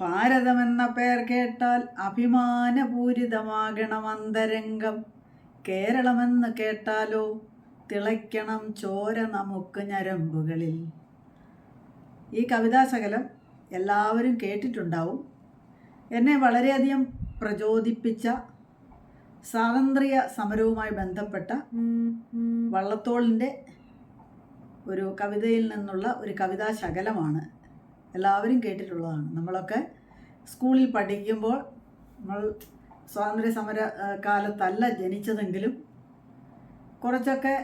ഭാരതമെന്ന പേർ കേട്ടാൽ അഭിമാനപൂരിതമാകണം അന്തരംഗം കേരളമെന്ന് കേട്ടാലോ തിളയ്ക്കണം ചോര നമുക്ക് ഞരമ്പുകളിൽ. ഈ കവിതാശകലം എല്ലാവരും കേട്ടിട്ടുണ്ടാവും. എന്നെ വളരെയധികം പ്രചോദിപ്പിച്ച സ്വാതന്ത്ര്യ സമരവുമായി ബന്ധപ്പെട്ട വള്ളത്തോളിന്റെ ഒരു കവിതയിൽ നിന്നുള്ള ഒരു കവിതാശകലമാണ് എല്ലാവരും കേട്ടിട്ടുള്ളതാണ്. നമ്മളൊക്കെ സ്കൂളിൽ പഠിക്കുമ്പോൾ നമ്മൾ സ്വാതന്ത്ര്യ സമര കാലത്തല്ല ജനിച്ചതെങ്കിലും കുറച്ചൊക്കെ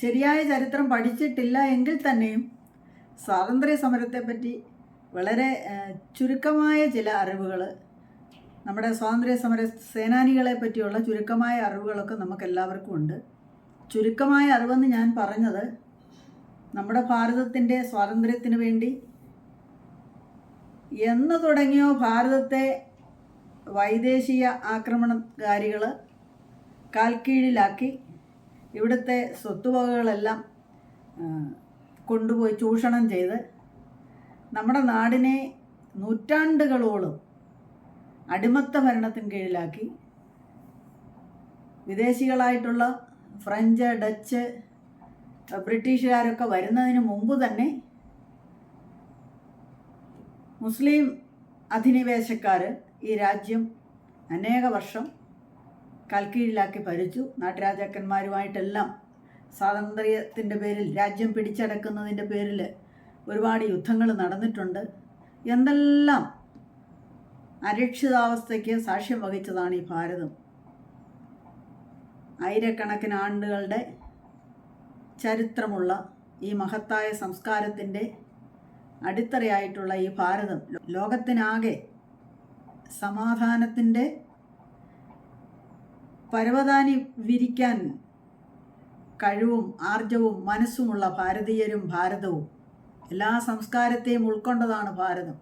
ശരിയായ ചരിത്രം പഠിച്ചിട്ടില്ല എങ്കിൽ തന്നെയും സ്വാതന്ത്ര്യ സമരത്തെപ്പറ്റി വളരെ ചുരുക്കമായ ചില അറിവുകൾ നമ്മുടെ സ്വാതന്ത്ര്യ സമര സേനാനികളെ പറ്റിയുള്ള ചുരുക്കമായ അറിവുകളൊക്കെ നമുക്ക് എല്ലാവർക്കും ഉണ്ട്. ചുരുക്കമായ അറിവെന്ന് ഞാൻ പറഞ്ഞത് നമ്മുടെ ഭാരതത്തിന്റെ സ്വാതന്ത്ര്യത്തിന് വേണ്ടി എന്ന് തുടങ്ങിയോ ഭാരതത്തെ വൈദേശിക ആക്രമണകാരികൾ കാൽക്കീഴിലാക്കി ഇവിടുത്തെ സ്വത്തുവകകളെല്ലാം കൊണ്ടുപോയി ചൂഷണം ചെയ്ത് നമ്മുടെ നാടിനെ നൂറ്റാണ്ടുകളോളം അടിമത്ത ഭരണത്തിന് കീഴിലാക്കി. വിദേശികളായിട്ടുള്ള ഫ്രഞ്ച് ഡച്ച് ബ്രിട്ടീഷുകാരൊക്കെ വരുന്നതിന് മുമ്പ് തന്നെ മുസ്ലിം അധിനിവേശക്കാർ ഈ രാജ്യം അനേക വർഷം കൽക്കീഴിലാക്കി ഭരിച്ചു. നാട്ടുരാജാക്കന്മാരുമായിട്ടെല്ലാം സ്വാതന്ത്ര്യത്തിന്റെ പേരിൽ രാജ്യം പിടിച്ചടക്കുന്നതിന്റെ പേരിൽ ഒരുപാട് യുദ്ധങ്ങൾ നടന്നിട്ടുണ്ട്. എന്തെല്ലാം അരക്ഷിതാവസ്ഥയ്ക്ക് സാക്ഷ്യം വഹിച്ചതാണ് ഈ ഭാരതം. ആയിരക്കണക്കിന് ആണ്ടുകളുടെ ചരിത്രമുള്ള ഈ മഹത്തായ സംസ്കാരത്തിന്റെ അടിത്തറയായിട്ടുള്ള ഈ ഭാരതം ലോകത്തിനാകെ സമാധാനത്തിന്റെ പരവതാനി വിരിക്കാൻ കഴിവും ആർജവും മനസ്സുമുള്ള ഭാരതീയരും ഭാരതവും എല്ലാ സംസ്കാരത്തെയും ഉൾക്കൊണ്ടതാണ് ഭാരതം.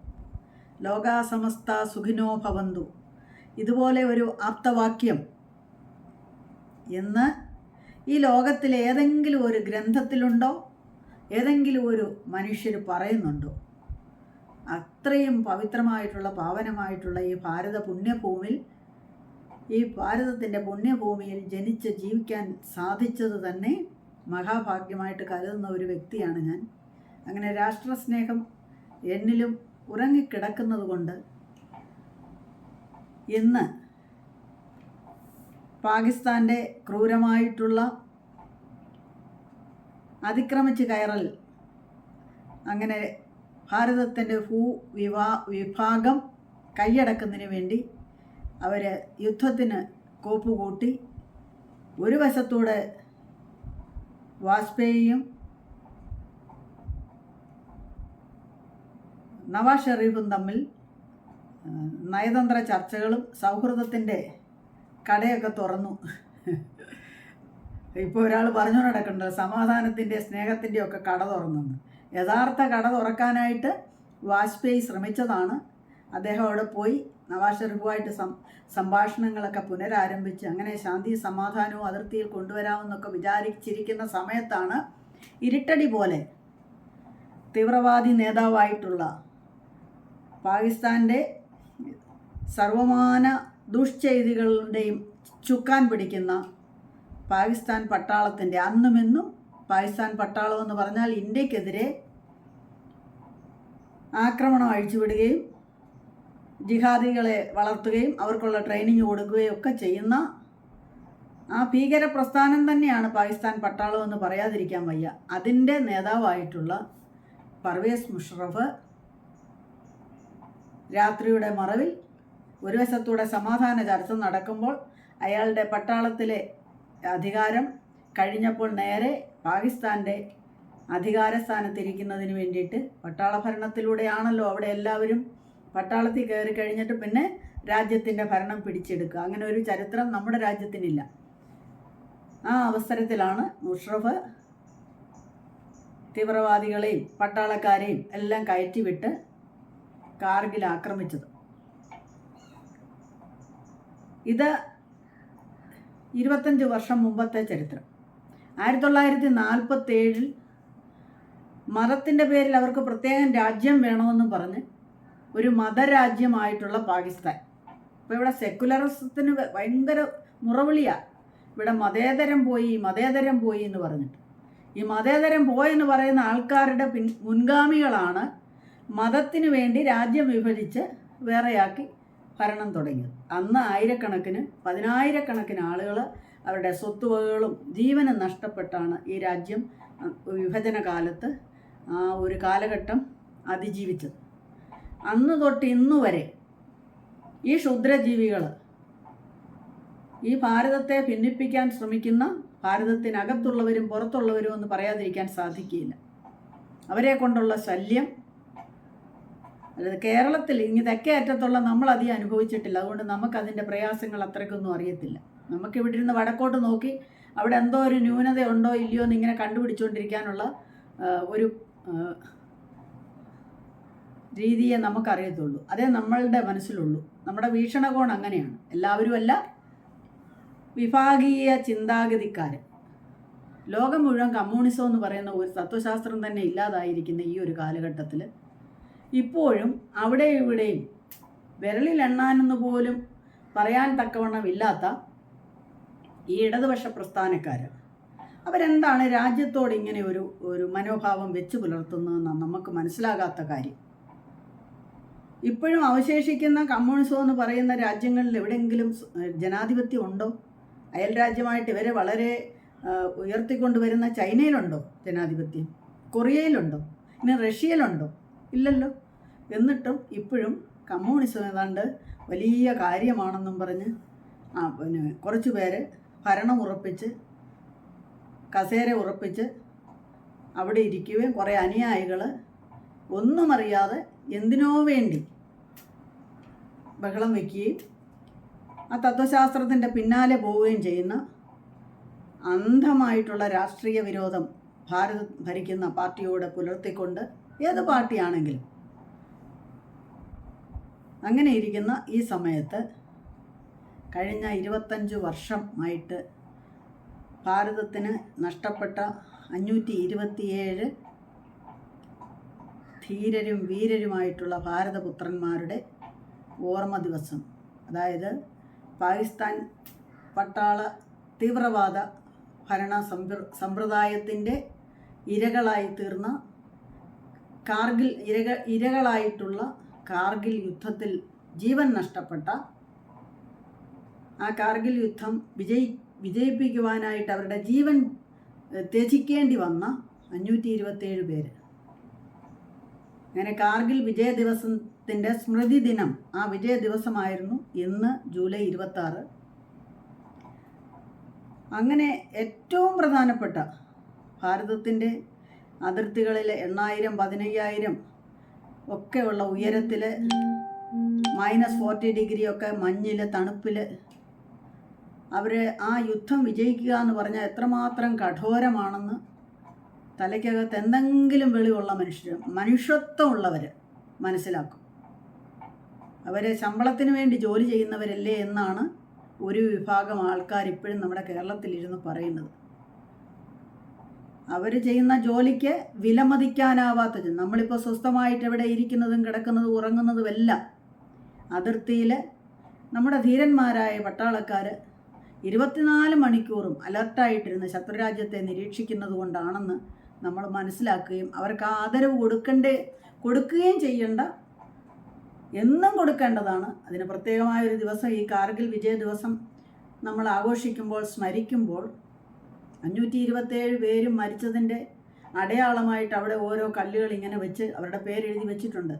ലോകാസമസ്ത സുഖിനോ ഭവന്തു. ഇതുപോലെ ഒരു ആപ്തവാക്യം എന്ന് ഈ ലോകത്തിൽ ഏതെങ്കിലും ഒരു ഗ്രന്ഥത്തിലുണ്ടോ? ഏതെങ്കിലും ഒരു മനുഷ്യർ പറയുന്നുണ്ടോ? അത്രയും പവിത്രമായിട്ടുള്ള പാവനമായിട്ടുള്ള ഈ ഭാരത പുണ്യഭൂമിയിൽ ഈ ഭാരതത്തിന്റെ പുണ്യഭൂമിയിൽ ജനിച്ച് ജീവിക്കാൻ സാധിച്ചത് തന്നെ മഹാഭാഗ്യമായിട്ട് കരുതുന്ന ഒരു വ്യക്തിയാണ് ഞാൻ. അങ്ങനെ രാഷ്ട്രസ്നേഹം എന്നിലും ഉറങ്ങിക്കിടക്കുന്നത് കൊണ്ട് ഇന്ന് പാകിസ്ഥാന്റെ ക്രൂരമായിട്ടുള്ള അതിക്രമിച്ച് കയറൽ. അങ്ങനെ ഭാരതത്തിന്റെ ഭൂ വിവാ വിഭാഗം കൈയടക്കുന്നതിന് വേണ്ടി അവർ യുദ്ധത്തിന് കോപ്പുകൂട്ടി ഒരു വശത്തൂടെ വാജ്പേയിയും നവാസ് ഷെറീഫും തമ്മിൽ നയതന്ത്ര ചർച്ചകളും സൗഹൃദത്തിന്റെ കടയൊക്കെ തുറന്നു. ഇപ്പോൾ ഒരാൾ പറഞ്ഞു നടക്കുന്നുണ്ട് സമാധാനത്തിന്റെ സ്നേഹത്തിന്റെ ഒക്കെ കട തുറന്നെന്ന്. യഥാർത്ഥ കട തുറക്കാനായിട്ട് വാജ്പേയി ശ്രമിച്ചതാണ്. അദ്ദേഹം അവിടെ പോയി നവാസ് ഷെറിഫുമായിട്ട് സം സംഭാഷണങ്ങളൊക്കെ പുനരാരംഭിച്ച് അങ്ങനെ ശാന്തി സമാധാനവും അതിർത്തിയിൽ കൊണ്ടുവരാമെന്നൊക്കെ വിചാരിച്ചിരിക്കുന്ന സമയത്താണ് ഇരുട്ടടി പോലെ തീവ്രവാദി നേതാവായിട്ടുള്ള പാകിസ്ഥാന്റെ സർവമാന ദുഷ്ചെയ്തികളുടെയും ചുക്കാൻ പിടിക്കുന്ന പാകിസ്ഥാൻ പട്ടാളത്തിന്റെ അന്നുമെന്നും പാകിസ്ഥാൻ പട്ടാളം എന്ന് പറഞ്ഞാൽ ഇന്ത്യക്കെതിരെ ആക്രമണം അഴിച്ചുവിടുകയും ജിഹാദികളെ വളർത്തുകയും അവർക്കുള്ള ട്രെയിനിങ് കൊടുക്കുകയും ഒക്കെ ചെയ്യുന്ന ആ ഭീകര പ്രസ്ഥാനം തന്നെയാണ് പാകിസ്ഥാൻ പട്ടാളം എന്ന് പറയാതിരിക്കാൻ വയ്യ. അതിന്റെ നേതാവായിട്ടുള്ള പർവേസ് മുഷറഫ് രാത്രിയുടെ മറവിൽ ഒരു വശത്തൂടെ സമാധാന ചർച്ച നടക്കുമ്പോൾ അയാളുടെ പട്ടാളത്തിലെ അധികാരം കഴിഞ്ഞപ്പോൾ നേരെ പാകിസ്ഥാന്റെ അധികാര സ്ഥാനത്തിരിക്കുന്നതിന് വേണ്ടിയിട്ട് പട്ടാള ഭരണത്തിലൂടെയാണല്ലോ അവിടെ എല്ലാവരും പട്ടാളത്തിൽ കയറി കഴിഞ്ഞിട്ട് പിന്നെ രാജ്യത്തിന്റെ ഭരണം പിടിച്ചെടുക്കുക. അങ്ങനെ ഒരു ചരിത്രം നമ്മുടെ രാജ്യത്തിനില്ല. ആ അവസരത്തിലാണ് മുഷറഫ് തീവ്രവാദികളെയും പട്ടാളക്കാരെയും എല്ലാം കയറ്റിവിട്ട് കാർഗിൽ ആക്രമിച്ചത്. ഇത് ഇരുപത്തഞ്ച് വർഷം മുമ്പത്തെ ചരിത്രം. ആയിരത്തി തൊള്ളായിരത്തി നാൽപ്പത്തി ഏഴിൽ മതത്തിന്റെ പേരിൽ അവർക്ക് പ്രത്യേകം രാജ്യം വേണമെന്ന് പറഞ്ഞ് ഒരു മതരാജ്യമായിട്ടുള്ള പാകിസ്ഥാൻ. അപ്പോൾ ഇവിടെ സെക്കുലറിസത്തിന് ഭയങ്കര മുറവിളിയാണ് ഇവിടെ മതേതരം പോയി മതേതരം പോയി എന്ന് പറഞ്ഞിട്ട്. ഈ മതേതരം പോയെന്ന് പറയുന്ന ആൾക്കാരുടെ പിൻ മുൻഗാമികളാണ് മതത്തിന് വേണ്ടി രാജ്യം വിഭജിച്ച് വേറെയാക്കി ഭരണം തുടങ്ങിയത് അന്ന് ആയിരക്കണക്കിന് പതിനായിരക്കണക്കിന് ആളുകൾ അവരുടെ സ്വത്തുവകകളും ജീവനും നഷ്ടപ്പെട്ടാണ് ഈ രാജ്യം വിഭജന കാലത്ത് ആ ഒരു കാലഘട്ടം അതിജീവിച്ചത്. അന്ന് തൊട്ട് ഇന്നു വരെ ഈ ക്ഷുദ്രജീവികൾ ഈ ഭാരതത്തെ ഭിന്നിപ്പിക്കാൻ ശ്രമിക്കുന്ന ഭാരതത്തിനകത്തുള്ളവരും പുറത്തുള്ളവരും എന്ന് പറയാതിരിക്കാൻ സാധിക്കില്ല അവരെ കൊണ്ടുള്ള ശല്യം അതായത് കേരളത്തിൽ ഇനി തെക്കേ അറ്റത്തുള്ള നമ്മളധികം അനുഭവിച്ചിട്ടില്ല. അതുകൊണ്ട് നമുക്കതിന്റെ പ്രയാസങ്ങൾ അത്രയ്ക്കൊന്നും അറിയത്തില്ല. നമുക്ക് ഇവിടെ ഇരുന്ന് വടക്കോട്ട് നോക്കി അവിടെ എന്തോ ഒരു ന്യൂനത ഉണ്ടോ ഇല്ലയോ എന്ന് ഇങ്ങനെ കണ്ടുപിടിച്ചുകൊണ്ടിരിക്കാനുള്ള ഒരു രീതിയെ നമുക്കറിയത്തുള്ളൂ. അതേ നമ്മളുടെ മനസ്സിലുള്ളൂ. നമ്മുടെ വീക്ഷണകോൺ അങ്ങനെയാണ്. എല്ലാവരുമല്ല വിഭാഗീയ ചിന്താഗതിക്കാരൻ. ലോകം മുഴുവൻ കമ്മ്യൂണിസം എന്ന് പറയുന്ന ഒരു തത്വശാസ്ത്രം തന്നെ ഇല്ലാതായിരിക്കുന്ന ഈ ഒരു കാലഘട്ടത്തിൽ ഇപ്പോഴും അവിടെ ഇവിടെയും വിരളിലെണ്ണാനെന്ന് പോലും പറയാൻ തക്കവണ്ണമില്ലാത്ത ഈ ഇടതുപക്ഷ പ്രസ്ഥാനക്കാർ അവരെന്താണ് രാജ്യത്തോട് ഇങ്ങനെ ഒരു ഒരു മനോഭാവം വെച്ച് പുലർത്തുന്നതെന്നാണ് നമുക്ക് മനസ്സിലാകാത്ത കാര്യം. ഇപ്പോഴും അവശേഷിക്കുന്ന കമ്മ്യൂണിസം എന്ന് പറയുന്ന രാജ്യങ്ങളിൽ എവിടെയെങ്കിലും ജനാധിപത്യം ഉണ്ടോ? അയൽ രാജ്യമായിട്ട് ഇവരെ വളരെ ഉയർത്തിക്കൊണ്ടുവരുന്ന ചൈനയിലുണ്ടോ ജനാധിപത്യം? കൊറിയയിലുണ്ടോ? ഇനി റഷ്യയിലുണ്ടോ? ഇല്ലല്ലോ. എന്നിട്ടും ഇപ്പോഴും കമ്മ്യൂണിസം ഏതാണ്ട് വലിയ കാര്യമാണെന്നും പറഞ്ഞ് ആ പിന്നെ കുറച്ച് പേര് ഭരണം ഉറപ്പിച്ച് കസേര ഉറപ്പിച്ച് അവിടെ ഇരിക്കുകയും കുറേ അനുയായികൾ ഒന്നും അറിയാതെ എന്തിനോ വേണ്ടി ബഹളം വയ്ക്കുകയും ആ തത്വശാസ്ത്രത്തിന്റെ പിന്നാലെ പോവുകയും ചെയ്യുന്ന അന്ധമായിട്ടുള്ള രാഷ്ട്രീയ വിരോധം ഭാരത് ഭരിക്കുന്ന പാർട്ടിയോട് പുലർത്തിക്കൊണ്ട് ഏത് പാർട്ടിയാണെങ്കിലും. അങ്ങനെ ഇരിക്കുന്ന ഈ സമയത്ത് കഴിഞ്ഞ ഇരുപത്തഞ്ച് വർഷമായിട്ട് ഭാരതത്തിന് നഷ്ടപ്പെട്ട അഞ്ഞൂറ്റി ഇരുപത്തിയേഴ് ധീരരും വീരരുമായിട്ടുള്ള ഭാരതപുത്രന്മാരുടെ ഓർമ്മ ദിവസം. അതായത് പാകിസ്ഥാൻ പട്ടാള തീവ്രവാദ ഭരണ സമ്പ്ര സമ്പ്രദായത്തിന്റെ ഇരകളായി തീർന്ന കാർഗിൽ ഇരക ഇരകളായിട്ടുള്ള കാർഗിൽ യുദ്ധത്തിൽ ജീവൻ നഷ്ടപ്പെട്ട ആ കാർഗിൽ യുദ്ധം വിജയി വിജയിപ്പിക്കുവാനായിട്ട് അവരുടെ ജീവൻ ത്യജിക്കേണ്ടി വന്ന അഞ്ഞൂറ്റി ഇരുപത്തേഴ് പേര്. അങ്ങനെ കാർഗിൽ വിജയ ദിവസത്തിന്റെ സ്മൃതി ദിനം ആ വിജയ ദിവസമായിരുന്നു ഇന്ന് ജൂലൈ ഇരുപത്തി ആറ് അങ്ങനെ ഏറ്റവും പ്രധാനപ്പെട്ട ഭാരതത്തിന്റെ അതിർത്തികളിൽ എണ്ണായിരം പതിനയ്യായിരം ഒക്കെയുള്ള ഉയരത്തിൽ മൈനസ് ഫോർട്ടി ഡിഗ്രി ഒക്കെ മഞ്ഞിൽ തണുപ്പിൽ അവർ ആ യുദ്ധം വിജയിക്കുക എന്ന് പറഞ്ഞാൽ എത്രമാത്രം കഠോരമാണെന്ന് തലയ്ക്കകത്ത് എന്തെങ്കിലും വെളിവുള്ള മനുഷ്യർ മനുഷ്യത്വമുള്ളവർ മനസ്സിലാക്കും. അവരെ ശമ്പളത്തിന് വേണ്ടി ജോലി ചെയ്യുന്നവരല്ലേ എന്നാണ് ഒരു വിഭാഗം ആൾക്കാർ ഇപ്പോഴും നമ്മുടെ കേരളത്തിലിരുന്ന് പറയുന്നത്. അവർ ചെയ്യുന്ന ജോലിക്ക് വിലമതിക്കാനാവാത്ത ജോ- നമ്മളിപ്പോൾ സ്വസ്ഥമായിട്ട് ഇവിടെ ഇരിക്കുന്നതും കിടക്കുന്നതും ഉറങ്ങുന്നതും എല്ലാം അതിർത്തിയിൽ നമ്മുടെ ധീരന്മാരായ പട്ടാളക്കാർ ഇരുപത്തിനാല് മണിക്കൂറും അലർട്ടായിട്ടിരുന്ന് ശത്രുരാജ്യത്തെ നിരീക്ഷിക്കുന്നത് കൊണ്ടാണെന്ന് നമ്മൾ മനസ്സിലാക്കുകയും അവർക്ക് ആ ആദരവ് കൊടുക്കണ്ടേ കൊടുക്കുകയും ചെയ്യേണ്ട എന്നും കൊടുക്കേണ്ടതാണ്. അതിന് പ്രത്യേകമായ ഒരു ദിവസം ഈ കാർഗിൽ വിജയ ദിവസം നമ്മൾ ആഘോഷിക്കുമ്പോൾ സ്മരിക്കുമ്പോൾ അഞ്ഞൂറ്റി ഇരുപത്തേഴ് പേരും മരിച്ചതിന്റെ അടയാളമായിട്ട് അവിടെ ഓരോ കല്ലുകൾ ഇങ്ങനെ വെച്ച് അവരുടെ പേരെഴുതി വെച്ചിട്ടുണ്ട്.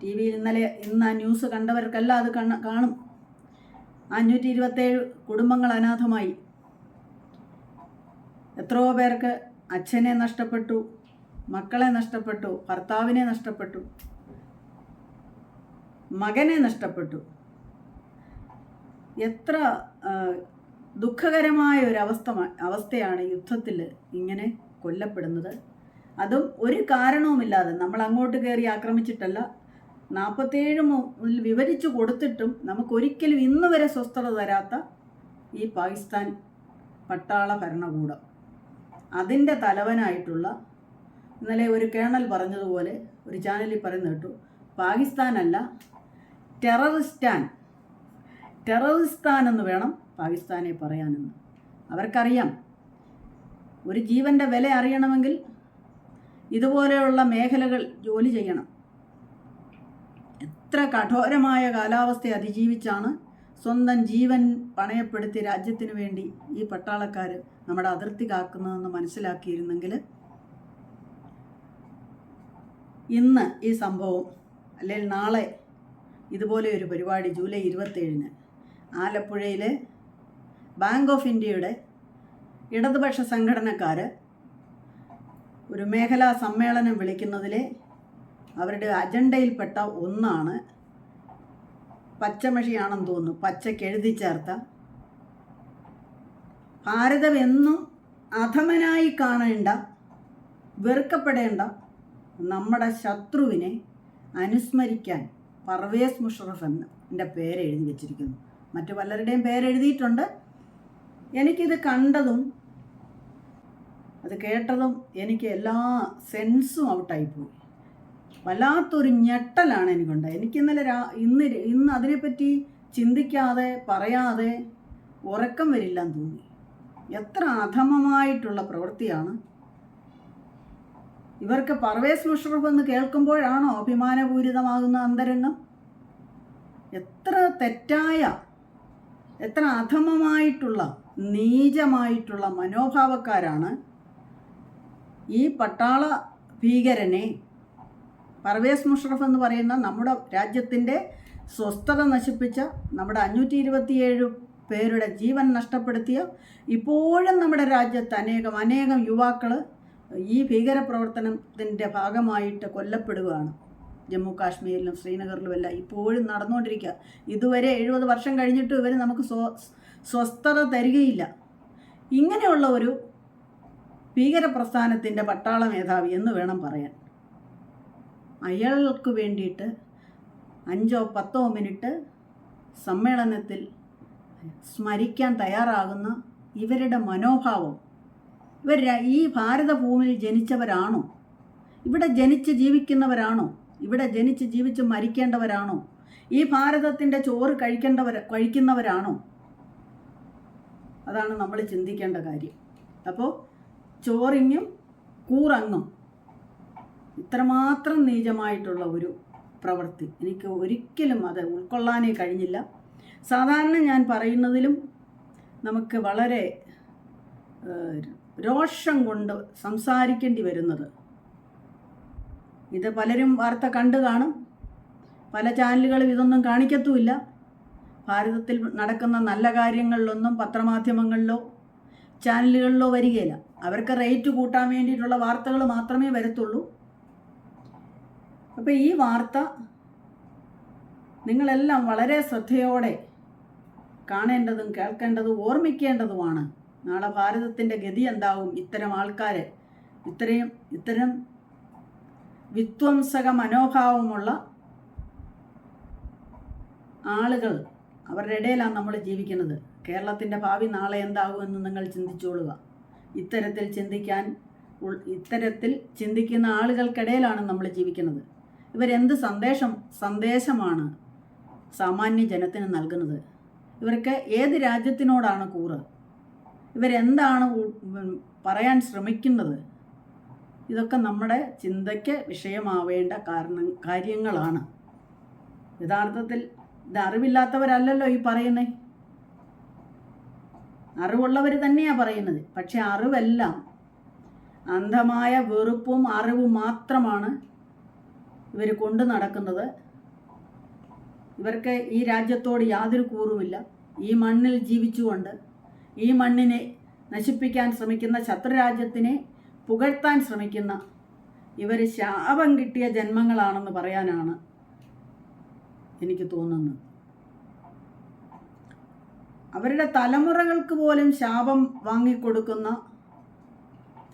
ടി വിയിൽ ഇന്നലെ ഇന്ന് ആ ന്യൂസ് കണ്ടവർക്കെല്ലാം അത് കണ്ണ കാണും. അഞ്ഞൂറ്റി ഇരുപത്തേഴ് കുടുംബങ്ങൾ അനാഥമായി. എത്രയോ പേർക്ക് അച്ഛനെ നഷ്ടപ്പെട്ടു മക്കളെ നഷ്ടപ്പെട്ടു ഭർത്താവിനെ നഷ്ടപ്പെട്ടു മകനെ നഷ്ടപ്പെട്ടു. എത്ര ദുഃഖകരമായ ഒരു അവസ്ഥ അവസ്ഥയാണ് യുദ്ധത്തിൽ ഇങ്ങനെ കൊല്ലപ്പെടുന്നത്. അതും ഒരു കാരണവുമില്ലാതെ നമ്മൾ അങ്ങോട്ട് കയറി ആക്രമിച്ചിട്ടല്ല നാൽപ്പത്തേഴ് മുതൽ വിവരിച്ചു കൊടുത്തിട്ടും നമുക്കൊരിക്കലും ഇന്ന് വരെ സ്വസ്ഥത തരാത്ത ഈ പാകിസ്ഥാൻ പട്ടാള ഭരണകൂടം. അതിന്റെ തലവനായിട്ടുള്ള ഇന്നലെ ഒരു കേണൽ പറഞ്ഞതുപോലെ ഒരു ചാനലിൽ പറയുന്ന കേട്ടു പാകിസ്ഥാനല്ല ടെററിസ്റ്റാൻ ടെററിസ്ഥാൻ എന്ന് വേണം പാകിസ്ഥാനെ പറയാനെന്ന്. അവർക്കറിയാം. ഒരു ജീവന്റെ വില അറിയണമെങ്കിൽ ഇതുപോലെയുള്ള മേഖലകൾ ജോലി ചെയ്യണം. എത്ര കഠോരമായ കാലാവസ്ഥയെ അതിജീവിച്ചാണ് സ്വന്തം ജീവൻ പണയപ്പെടുത്തി രാജ്യത്തിന് വേണ്ടി ഈ പട്ടാളക്കാർ നമ്മുടെ അതിർത്തി കാക്കുന്നതെന്ന് മനസ്സിലാക്കിയിരുന്നെങ്കിൽ ഇന്ന് ഈ സംഭവം അല്ലെങ്കിൽ നാളെ ഇതുപോലെ ഒരു പരിപാടി ജൂലൈ ഇരുപത്തേഴിന് ആലപ്പുഴയിലെ ബാങ്ക് ഓഫ് ഇന്ത്യയുടെ ഇടതുപക്ഷ സംഘടനക്കാർ ഒരു മേഖലാ സമ്മേളനം വിളിക്കുന്നതിലെ അവരുടെ അജണ്ടയിൽപ്പെട്ട ഒന്നാണ് പച്ചമഷിയാണെന്ന് തോന്നുന്നു. പച്ചയ്ക്ക് എഴുതി ചേർത്ത. ഭാരതം എന്നും അധമനായി കാണേണ്ട വെറുക്കപ്പെടേണ്ട നമ്മുടെ ശത്രുവിനെ അനുസ്മരിക്കാൻ പർവേസ് മുഷറഫ് എന്ന് പേര് എഴുതി വെച്ചിരിക്കുന്നു. മറ്റു പലരുടെയും പേരെഴുതിയിട്ടുണ്ട് എനിക്കിത് കണ്ടതും അത് കേട്ടതും എനിക്ക് എല്ലാ സെൻസും ഔട്ടായി പോയി വല്ലാത്തൊരു ഞെട്ടലാണ് എനിക്കുണ്ട് എനിക്ക് ഇന്നലെ രാ ഇന്ന് ഇന്ന് അതിനെപ്പറ്റി ചിന്തിക്കാതെ പറയാതെ ഉറക്കം വരില്ലെന്ന് തോന്നി. എത്ര അധമമായിട്ടുള്ള പ്രവൃത്തിയാണ്. ഇവർക്ക് പർവേസ് മുഷറഫ് എന്ന് കേൾക്കുമ്പോഴാണോ അഭിമാനപൂരിതമാകുന്ന അന്തരംഗം? എത്ര തെറ്റായ എത്ര അധമമായിട്ടുള്ള നീചമായിട്ടുള്ള മനോഭാവക്കാരാണ് ഈ പട്ടാള ഭീകരനെ പർവേസ് മുഷറഫ് എന്ന് പറയുന്ന നമ്മുടെ രാജ്യത്തിന്റെ സ്വസ്ഥത നശിപ്പിച്ച നമ്മുടെ അഞ്ഞൂറ്റി ഇരുപത്തിയേഴ് പേരുടെ ജീവൻ നഷ്ടപ്പെടുത്തിയ ഇപ്പോഴും നമ്മുടെ രാജ്യത്ത് അനേകം അനേകം യുവാക്കൾ ഈ ഭീകരപ്രവർത്തനത്തിന്റെ ഭാഗമായിട്ട് കൊല്ലപ്പെടുകയാണ്. ജമ്മു കാശ്മീരിലും ശ്രീനഗറിലും എല്ലാം ഇപ്പോഴും നടന്നുകൊണ്ടിരിക്കുക. ഇതുവരെ എഴുപത് വർഷം കഴിഞ്ഞിട്ടും ഇവർ നമുക്ക് സ്വ സ്വസ്ഥത തരികയില്ല. ഇങ്ങനെയുള്ള ഒരു ഭീകരപ്രസ്ഥാനത്തിന്റെ പട്ടാള മേധാവി എന്ന് വേണം പറയാൻ. അയാൾക്ക് വേണ്ടിയിട്ട് അഞ്ചോ പത്തോ മിനിറ്റ് സമ്മേളനത്തിൽ സ്മരിക്കാൻ തയ്യാറാകുന്ന ഇവരുടെ മനോഭാവം. ഇവർ ഈ ഭാരതഭൂമിയിൽ ജനിച്ചവരാണോ? ഇവിടെ ജനിച്ച് ജീവിക്കുന്നവരാണോ? ഇവിടെ ജനിച്ച് ജീവിച്ച് മരിക്കേണ്ടവരാണോ? ഈ ഭാരതത്തിന്റെ ചോറ് കഴിക്കേണ്ടവർ കഴിക്കുന്നവരാണോ? അതാണ് നമ്മൾ ചിന്തിക്കേണ്ട കാര്യം. അപ്പോൾ ചോറിങ്ങും കൂറങ്ങും. ഇത്രമാത്രം നീചമായിട്ടുള്ള ഒരു പ്രവൃത്തി. എനിക്ക് ഒരിക്കലും അത് ഉൾക്കൊള്ളാനേ കഴിഞ്ഞില്ല. സാധാരണ ഞാൻ പറയുന്നതിലും നമുക്ക് വളരെ രോഷം കൊണ്ട് സംസാരിക്കേണ്ടി വരുന്നത്. ഇത് പലരും വാർത്ത കണ്ടു കാണും. പല ചാനലുകളും ഇതൊന്നും കാണിക്കത്തുമില്ല. ഭാരതത്തിൽ നടക്കുന്ന നല്ല കാര്യങ്ങളിലൊന്നും പത്രമാധ്യമങ്ങളിലോ ചാനലുകളിലോ വരികയില്ല. അവർക്ക് റേറ്റ് കൂട്ടാൻ വേണ്ടിയിട്ടുള്ള വാർത്തകൾ മാത്രമേ വരത്തുള്ളൂ. അപ്പോൾ ഈ വാർത്ത നിങ്ങളെല്ലാം വളരെ ശ്രദ്ധയോടെ കാണേണ്ടതും കേൾക്കേണ്ടതും ഓർമ്മിക്കേണ്ടതുമാണ്. നാളെ ഭാരതത്തിന്റെ ഗതി എന്താവും? ഇത്തരം ആൾക്കാർ ഇത്രയും ഇത്തരം വിധ്വംസക മനോഭാവമുള്ള ആളുകൾ അവരുടെ ഇടയിലാണ് നമ്മൾ ജീവിക്കുന്നത്. കേരളത്തിന്റെ ഭാവി നാളെ എന്താകുമെന്ന് നിങ്ങൾ ചിന്തിച്ചോളുക. ഇത്തരത്തിൽ ചിന്തിക്കാൻ ഇത്തരത്തിൽ ചിന്തിക്കുന്ന ആളുകൾക്കിടയിലാണ് നമ്മൾ ജീവിക്കുന്നത്. ഇവരെന്ത് സന്ദേശം സന്ദേശമാണ് സാമാന്യ ജനത്തിന് നൽകുന്നത്? ഇവർക്ക് ഏത് രാജ്യത്തിനോടാണ് കൂറ്? ഇവരെന്താണ് പറയാൻ ശ്രമിക്കുന്നത്? ഇതൊക്കെ നമ്മുടെ ചിന്തയ്ക്ക് വിഷയമാവേണ്ട കാരണം കാര്യങ്ങളാണ്. യഥാർത്ഥത്തിൽ ഇത് അറിവില്ലാത്തവരല്ലല്ലോ ഈ പറയുന്നത് അറിവുള്ളവർ തന്നെയാണ് പറയുന്നത്. പക്ഷെ അറിവെല്ലാം അന്ധമായ വെറുപ്പും അറിവും മാത്രമാണ് ഇവർ കൊണ്ടു നടക്കുന്നത്. ഇവർക്ക് ഈ രാജ്യത്തോട് യാതൊരു കൂറുമില്ല. ഈ മണ്ണിൽ ജീവിച്ചുകൊണ്ട് ഈ മണ്ണിനെ നശിപ്പിക്കാൻ ശ്രമിക്കുന്ന ശത്രുരാജ്യത്തിനെ പുകഴ്ത്താൻ ശ്രമിക്കുന്ന ഇവർ ശാപം കിട്ടിയ ജന്മങ്ങളാണെന്ന് പറയാനാണ് എനിക്ക് തോന്നുന്നു. അവരുടെ തലമുറകൾക്ക് പോലും ശാപം വാങ്ങിക്കൊടുക്കുന്ന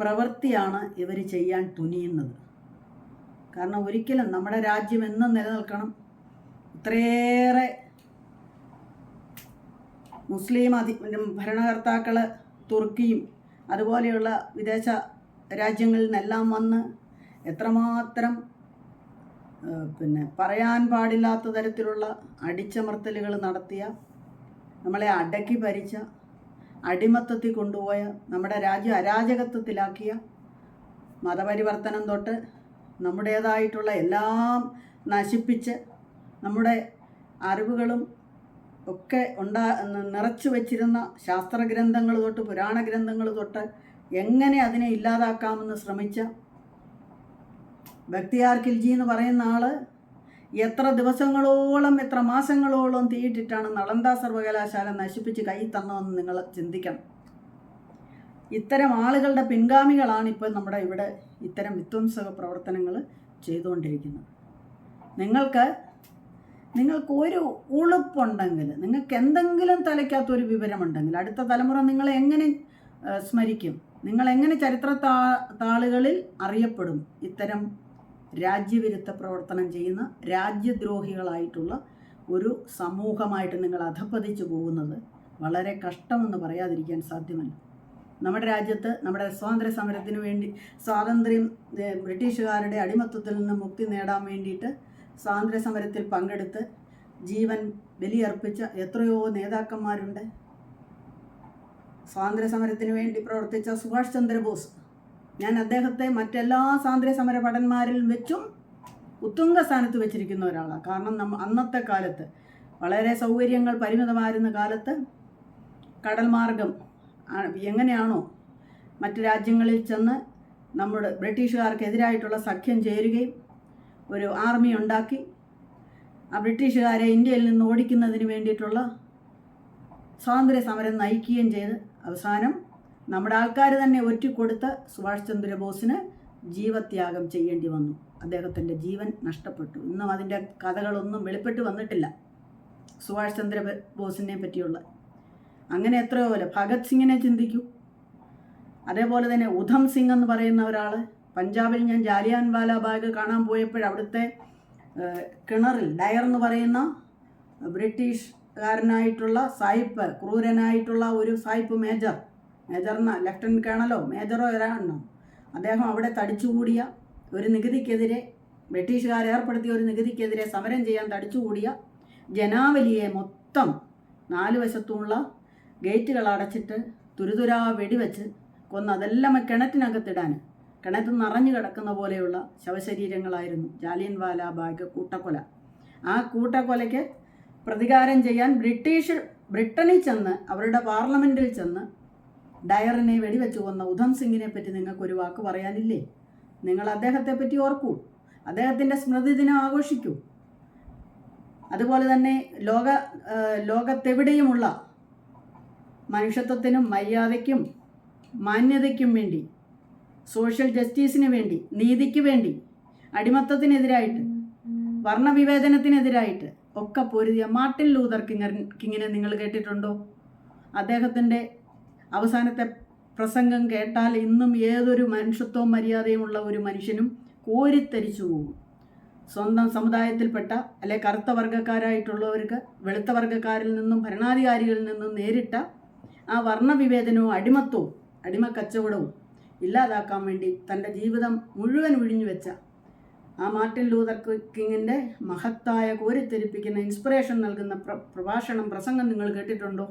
പ്രവൃത്തിയാണ് ഇവർ ചെയ്യാൻ തുനിയുന്നത്. കാരണം ഒരിക്കലും നമ്മുടെ രാജ്യം എന്നും നിലനിൽക്കണം. ഇത്രയേറെ മുസ്ലിം അധി ഭരണകർത്താക്കൾ തുർക്കിയും അതുപോലെയുള്ള വിദേശ രാജ്യങ്ങളിൽ നിന്നെല്ലാം വന്ന് എത്രമാത്രം പിന്നെ പറയാൻ പാടില്ലാത്ത തരത്തിലുള്ള അടിച്ചമർത്തലുകൾ നടത്തിയ നമ്മളെ അടക്കി ഭരിച്ച അടിമത്തത്തിൽ കൊണ്ടുപോയ നമ്മുടെ രാജ്യം അരാജകത്വത്തിലാക്കിയ മതപരിവർത്തനം തൊട്ട് നമ്മുടേതായിട്ടുള്ള എല്ലാം നശിപ്പിച്ച് നമ്മുടെ അറിവുകളും ഒക്കെ ഉണ്ടാ നിറച്ചു വച്ചിരുന്ന ശാസ്ത്രഗ്രന്ഥങ്ങൾ തൊട്ട് പുരാണ ഗ്രന്ഥങ്ങൾ തൊട്ട് എങ്ങനെ അതിനെ ഇല്ലാതാക്കാമെന്ന് ശ്രമിച്ച ബക്തിയാർ ഖിൽജി എന്ന് പറയുന്ന ആൾ എത്ര ദിവസങ്ങളോളം എത്ര മാസങ്ങളോളം തീയിട്ടിട്ടാണ് നളന്ദ സർവകലാശാല നശിപ്പിച്ച് കൈ തന്നതെന്ന് നിങ്ങൾ ചിന്തിക്കണം. ഇത്തരം ആളുകളുടെ പിൻഗാമികളാണ് ഇപ്പോൾ നമ്മുടെ ഇവിടെ ഇത്തരം വിധ്വംസക പ്രവർത്തനങ്ങൾ ചെയ്തുകൊണ്ടിരിക്കുന്നത്. നിങ്ങൾക്ക് നിങ്ങൾക്ക് ഒരു ഉളുപ്പുണ്ടെങ്കിൽ നിങ്ങൾക്ക് എന്തെങ്കിലും തലയ്ക്കകത്തൊരു വിവരമുണ്ടെങ്കിൽ അടുത്ത തലമുറ നിങ്ങളെ എങ്ങനെ സ്മരിക്കും? നിങ്ങളെങ്ങനെ ചരിത്ര താളുകളിൽ അറിയപ്പെടും ഇത്തരം രാജ്യവിരുദ്ധ പ്രവർത്തനം ചെയ്യുന്ന രാജ്യദ്രോഹികളായിട്ടുള്ള ഒരു സമൂഹമായിട്ട് നിങ്ങൾ അധപ്പതിച്ചു പോകുന്നത് വളരെ കഷ്ടമെന്ന് പറയാതിരിക്കാൻ സാധ്യമല്ല. നമ്മുടെ രാജ്യത്ത് നമ്മുടെ സ്വാതന്ത്ര്യ സമരത്തിന് വേണ്ടി സ്വാതന്ത്ര്യം ബ്രിട്ടീഷുകാരുടെ അടിമത്തത്തിൽ നിന്ന് മുക്തി നേടാൻ വേണ്ടിയിട്ട് സ്വാതന്ത്ര്യ സമരത്തിൽ പങ്കെടുത്ത് ജീവൻ ബലിയർപ്പിച്ച എത്രയോ നേതാക്കന്മാരുണ്ട്. സ്വാതന്ത്ര്യ സമരത്തിന് വേണ്ടി പ്രവർത്തിച്ച സുഭാഷ് ചന്ദ്രബോസ് ഞാൻ അദ്ദേഹത്തെ മറ്റെല്ലാ സ്വാതന്ത്ര്യ സമര ഭടന്മാരിൽ വെച്ചും ഉത്തുംഗ സ്ഥാനത്ത് വെച്ചിരിക്കുന്ന ഒരാളാണ് കാരണം നമ്മ അന്നത്തെ കാലത്ത് വളരെ സൗകര്യങ്ങൾ പരിമിതമായിരുന്ന കാലത്ത് കടൽ മാർഗം എങ്ങനെയാണോ മറ്റ് രാജ്യങ്ങളിൽ ചെന്ന് നമ്മുടെ ബ്രിട്ടീഷുകാർക്കെതിരായിട്ടുള്ള സഖ്യം ചേരുകയും ഒരു ആർമി ഉണ്ടാക്കി ആ ബ്രിട്ടീഷുകാരെ ഇന്ത്യയിൽ നിന്ന് ഓടിക്കുന്നതിന് വേണ്ടിയിട്ടുള്ള സ്വാതന്ത്ര്യ സമരം നയിക്കുകയും ചെയ്ത് അവസാനം നമ്മുടെ ആൾക്കാർ തന്നെ ഒറ്റിക്കൊടുത്ത സുഭാഷ് ചന്ദ്രബോസിന് ജീവത്യാഗം ചെയ്യേണ്ടി വന്നു. അദ്ദേഹത്തിന്റെ ജീവൻ നഷ്ടപ്പെട്ടു. ഇന്നും അതിന്റെ കഥകളൊന്നും വെളിപ്പെട്ട് വന്നിട്ടില്ല സുഭാഷ് ചന്ദ്ര ബോസിനെ പറ്റിയുള്ള. അങ്ങനെ എത്രയോ പോലെ ഭഗത് സിംഗിനെ ചിന്തിക്കൂ. അതേപോലെ തന്നെ ഉധം സിംഗ് എന്ന് പറയുന്ന ഒരാൾ പഞ്ചാബിൽ ഞാൻ ജാലിയാൻ വാലാബാഗ് കാണാൻ പോയപ്പോൾ അവിടുത്തെ കിണറിൽ ഡയർ എന്ന് പറയുന്ന ബ്രിട്ടീഷുകാരനായിട്ടുള്ള സായിപ്പ് ക്രൂരനായിട്ടുള്ള ഒരു സായിപ്പ് മേജർ മേജറിന ലെഫ്റ്റനന്റ് കേണലോ മേജറോ ഒരാളാണോ? അദ്ദേഹം അവിടെ തടിച്ചുകൂടിയ ഒരു നികുതിക്കെതിരെ ബ്രിട്ടീഷുകാർ ഏർപ്പെടുത്തിയ ഒരു നികുതിക്കെതിരെ സമരം ചെയ്യാൻ തടിച്ചുകൂടിയ ജനാവലിയെ മൊത്തം നാല് വശത്തുമുള്ള ഗേറ്റുകൾ അടച്ചിട്ട് തുരുതുരാ വെടിവെച്ച് കൊന്ന് അതെല്ലാം കിണറ്റിനകത്തിടാൻ കിണറ്റ് നിറഞ്ഞു കിടക്കുന്ന പോലെയുള്ള ശവശരീരങ്ങളായിരുന്നു. ജാലിയൻ വാല ബാഗ് കൂട്ടക്കൊല. ആ കൂട്ടക്കൊലയ്ക്ക് പ്രതികാരം ചെയ്യാൻ ബ്രിട്ടീഷ് ബ്രിട്ടനിൽ ചെന്ന് അവരുടെ പാർലമെന്റിൽ ചെന്ന് ഡയറിനെ വെടിവെച്ച് കൊന്ന ഉധം സിംഗിനെ പറ്റി നിങ്ങൾക്ക് ഒരു വാക്ക് പറയാനില്ലേ? നിങ്ങൾ അദ്ദേഹത്തെ പറ്റി ഓർക്കൂ. അദ്ദേഹത്തിന്റെ സ്മൃതി ദിനം ആഘോഷിക്കൂ. അതുപോലെ തന്നെ ലോക ലോകത്തെവിടെയുമുള്ള മനുഷ്യത്വത്തിനും മര്യാദയ്ക്കും മാന്യതയ്ക്കും വേണ്ടി സോഷ്യൽ ജസ്റ്റിസിന് വേണ്ടി നീതിക്ക് വേണ്ടി അടിമത്തത്തിനെതിരായിട്ട് വർണവിവേചനത്തിനെതിരായിട്ട് ഒക്കെ പൊരുതിയ മാർട്ടിൻ ലൂതർ കിങ്ങർ കിങ്ങിനെ നിങ്ങൾ കേട്ടിട്ടുണ്ടോ? അദ്ദേഹത്തിന്റെ അവസാനത്തെ പ്രസംഗം കേട്ടാൽ ഇന്നും ഏതൊരു മനുഷ്യത്വവും മര്യാദയുമുള്ള ഒരു മനുഷ്യനും കോരിത്തരിച്ചു പോകും. സ്വന്തം സമുദായത്തിൽപ്പെട്ട അല്ലെ കറുത്ത വർഗക്കാരായിട്ടുള്ളവർക്ക് വെളുത്ത വർഗക്കാരിൽ നിന്നും ഭരണാധികാരികളിൽ നിന്നും നേരിട്ട ആ വർണവിവേചനവും അടിമത്വവും അടിമ കച്ചവടവും ഇല്ലാതാക്കാൻ വേണ്ടി തന്റെ ജീവിതം മുഴുവൻ ഒഴിഞ്ഞു വെച്ച ആ മാർട്ടിൻ ലൂതർ കിങ്ങിന്റെ മഹത്തായ കോരിത്തെരിപ്പിക്കുന്ന ഇൻസ്പിറേഷൻ നൽകുന്ന പ്രഭാഷണം പ്രസംഗം നിങ്ങൾ കേട്ടിട്ടുണ്ടോ?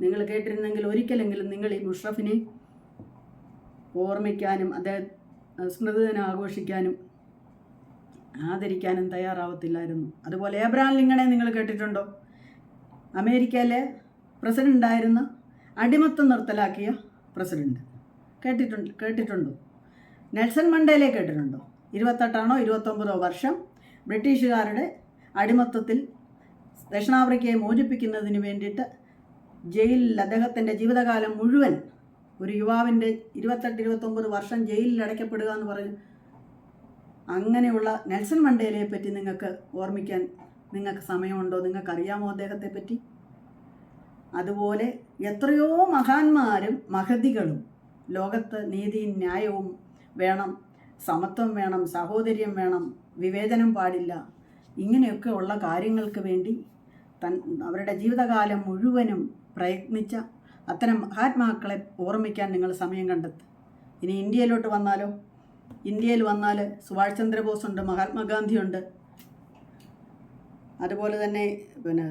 നിങ്ങൾ കേട്ടിരുന്നെങ്കിൽ ഒരിക്കലെങ്കിലും നിങ്ങൾ ഈ മുഷ്റഫിനെ ഓർമ്മിക്കാനും അദ്ദേഹം സ്മൃതിദിനം ആഘോഷിക്കാനും ആദരിക്കാനും തയ്യാറാവത്തില്ലായിരുന്നു. അതുപോലെ ഏബ്രഹാം ലിങ്കണെ നിങ്ങൾ കേട്ടിട്ടുണ്ടോ? അമേരിക്കയിലെ പ്രസിഡന്റായിരുന്ന അടിമത്തം നിർത്തലാക്കിയ പ്രസിഡന്റ്. കേട്ടിട്ടുണ്ട് കേട്ടിട്ടുണ്ടോ? നെൽസൺ മണ്ടേലെ കേട്ടിട്ടുണ്ടോ? ഇരുപത്തെട്ടാണോ ഇരുപത്തൊമ്പതോ വർഷം ബ്രിട്ടീഷുകാരുടെ അടിമത്തത്തിൽ ദക്ഷിണാഫ്രിക്കയെ മോചിപ്പിക്കുന്നതിന് വേണ്ടിയിട്ട് ജയിലിൽ അദ്ദേഹത്തിന്റെ ജീവിതകാലം മുഴുവൻ ഒരു യുവാവിന്റെ ഇരുപത്തെട്ട് ഇരുപത്തൊമ്പത് വർഷം ജയിലിൽ അടയ്ക്കപ്പെടുക എന്ന് പറഞ്ഞു അങ്ങനെയുള്ള നെൽസൺ മണ്ടേലയെ പറ്റി നിങ്ങൾക്ക് ഓർമ്മിക്കാൻ നിങ്ങൾക്ക് സമയമുണ്ടോ? നിങ്ങൾക്കറിയാമോ അദ്ദേഹത്തെ പറ്റി? അതുപോലെ എത്രയോ മഹാന്മാരും മഹതികളും ലോകത്ത് നീതിയും ന്യായവും വേണം സമത്വം വേണം സഹോദര്യം വേണം വിവേചനം പാടില്ല ഇങ്ങനെയൊക്കെ ഉള്ള കാര്യങ്ങൾക്ക് വേണ്ടി തൻ അവരുടെ ജീവിതകാലം മുഴുവനും പ്രയത്നിച്ച അത്തരം മഹാത്മാക്കളെ ഓർമ്മിക്കാൻ നിങ്ങൾ സമയം കണ്ടെത്തും. ഇനി ഇന്ത്യയിലോട്ട് വന്നാലോ? ഇന്ത്യയിൽ വന്നാൽ സുഭാഷ് ചന്ദ്രബോസ് ഉണ്ട് മഹാത്മാഗാന്ധിയുണ്ട് അതുപോലെ തന്നെ പിന്നെ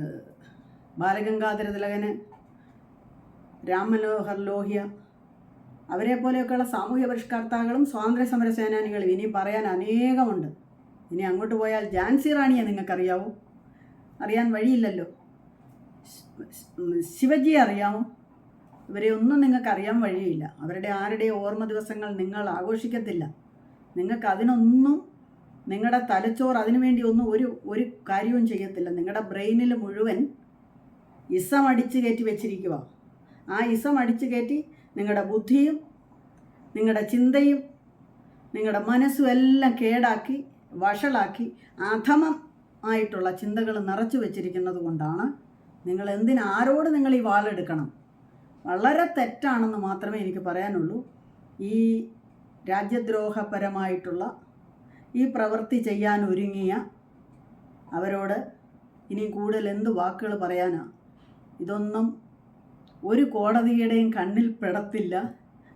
ബാലഗംഗാധര തിലകന് രാം മനോഹർ ലോഹ്യ അവരെ പോലെയൊക്കെയുള്ള സാമൂഹ്യ പരിഷ്കർത്താക്കളും സ്വാതന്ത്ര്യ സമര സേനാനികളും ഇനി പറയാൻ അനേകമുണ്ട്. ഇനി അങ്ങോട്ട് പോയാൽ ജാൻസി റാണിയെ നിങ്ങൾക്കറിയാവൂ. അറിയാൻ വഴിയില്ലല്ലോ. ശ്- ശിവജിയെ അറിയാമോ ഇവരെ ഒന്നും നിങ്ങൾക്ക് അറിയാൻ വഴിയില്ല. അവരുടെ ആരുടെ ഓർമ്മ ദിവസങ്ങൾ നിങ്ങൾ ആഘോഷിക്കത്തില്ല. നിങ്ങൾക്ക് അതിനൊന്നും നിങ്ങളുടെ തലച്ചോറ് അതിനു വേണ്ടി ഒന്നും ഒരു ഒരു കാര്യവും ചെയ്യത്തില്ല. നിങ്ങളുടെ ബ്രെയിനിൽ മുഴുവൻ ഇസം അടിച്ചു കയറ്റി വെച്ചിരിക്കുക. ആ ഇസം അടിച്ചു കയറ്റി നിങ്ങളുടെ ബുദ്ധിയും നിങ്ങളുടെ ചിന്തയും നിങ്ങളുടെ മനസ്സും എല്ലാം കേടാക്കി വഷളാക്കി അധമം ആയിട്ടുള്ള ചിന്തകൾ നിറച്ചു വെച്ചിരിക്കുന്നത് കൊണ്ടാണ് നിങ്ങൾ എന്തിന് ആരോട് നിങ്ങൾ ഈ വാളെടുക്കണം? വളരെ തെറ്റാണെന്ന് മാത്രമേ എനിക്ക് പറയാനുള്ളൂ. ഈ രാജ്യദ്രോഹപരമായിട്ടുള്ള ഈ പ്രവൃത്തി ചെയ്യാൻ ഒരുങ്ങിയ അവരോട് ഇനി കൂടുതൽ എന്ത് വാക്കുകൾ പറയാനാ? ഇതൊന്നും ഒരു കോടതിയുടെയും കണ്ണിൽ പെടത്തില്ല.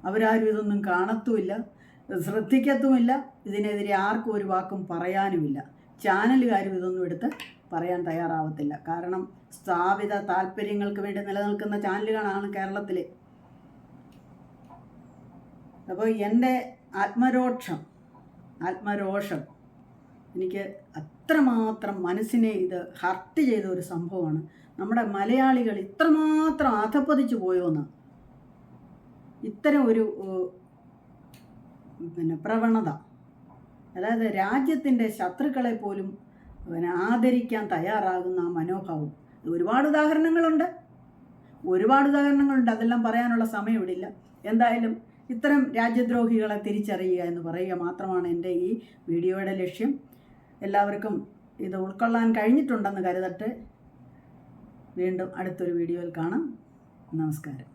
അവരാരും ഇതൊന്നും കാണത്തുമില്ല. ശ്രദ്ധിക്കത്തുമില്ല. ഇതിനെതിരെ ആർക്കും ഒരു വാക്കും പറയാനുമില്ല. ചാനലുകാരും ഇതൊന്നും എടുത്ത് പറയാൻ തയ്യാറാവത്തില്ല. കാരണം സ്ഥാപിത താല്പര്യങ്ങൾക്ക് വേണ്ടി നിലനിൽക്കുന്ന ചാനലുകളാണ് കേരളത്തിൽ അപ്പോൾ എന്റെ ആത്മരോക്ഷം ആത്മരോഷം എനിക്ക് അത്രമാത്രം മനസ്സിനെ ഇത് ഹർട്ട് ചെയ്ത ഒരു സംഭവമാണ്. നമ്മുടെ മലയാളികൾ ഇത്രമാത്രം അധപ്പതിച്ചു പോയോന്ന്. ഇത്തരം ഒരു പിന്നെ പ്രവണത. അതായത് രാജ്യത്തിന്റെ ശത്രുക്കളെ പോലും പിന്നെ ആദരിക്കാൻ തയ്യാറാകുന്ന ആ മനോഭാവം. ഒരുപാട് ഉദാഹരണങ്ങളുണ്ട്. ഒരുപാട് ഉദാഹരണങ്ങളുണ്ട്. അതെല്ലാം പറയാനുള്ള സമയം സമയമിടില്ല എന്തായാലും ഇത്തരം രാജ്യദ്രോഹികളെ തിരിച്ചറിയുക എന്ന് പറയുക മാത്രമാണ് എന്റെ ഈ വീഡിയോയുടെ ലക്ഷ്യം. എല്ലാവർക്കും ഇത് ഉൾക്കൊള്ളാൻ കഴിഞ്ഞിട്ടുണ്ടെന്ന് കരുതട്ടെ. വീണ്ടും അടുത്തൊരു വീഡിയോയിൽ കാണാം. നമസ്കാരം.